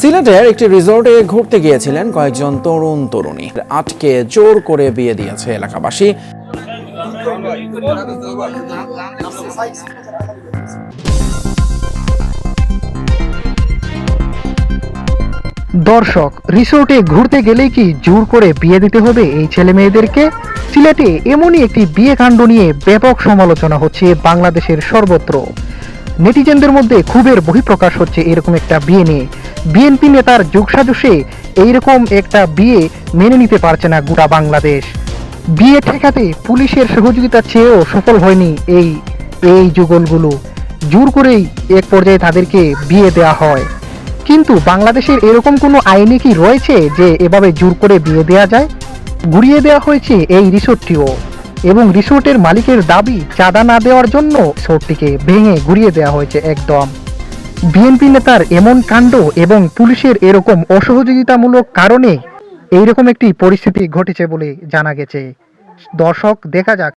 সিলেটের একটি রিসোর্টে ঘুরতে গিয়েছিলেন কয়েকজন তরুণ তরুণী। আটকে জোর করে বিয়ে দিয়েছে এলাকাবাসী। দর্শক, রিসোর্টে ঘুরতে গেলে কি জোর করে বিয়ে দিতে হবে এই ছেলে মেয়েদেরকে সিলেটে এমনই একটি বিয়ে কাণ্ড নিয়ে ব্যাপক সমালোচনা হচ্ছে বাংলাদেশের সর্বত্র। নেটিজেনদের মধ্যে ক্ষোভের বহিঃপ্রকাশ হচ্ছে এরকম একটা বিয়ে নিয়ে। বিএনপি নেতার যোগসাজশে এইরকম একটা বিয়ে মেনে নিতে পারছে না গোটা বাংলাদেশ। বিয়ে ঠেকাতে পুলিশের সহযোগিতা চেয়েও সফল হয়নি এই এই যুগলগুলো। জোর করেই এক পর্যায়ে তাদেরকে বিয়ে দেওয়া হয়। কিন্তু বাংলাদেশের এরকম কোনো আইনে কি রয়েছে যে এভাবে জোর করে বিয়ে দেওয়া যায়? ঘুরিয়ে দেওয়া হয়েছে এই রিসোর্টটিও। এবং রিসোর্টের মালিকের দাবি চাঁদা না দেওয়ার জন্য রিসোর্টটিকে ভেঙে ঘুরিয়ে দেওয়া হয়েছে একদম। বিএনপি নেতার এমন কাণ্ড এবং পুলিশের এরকম অসহযোগিতামূলক কারণে এইরকম একটি পরিস্থিতি ঘটেছে বলে জানা গেছে। দর্শক, দেখা যাক।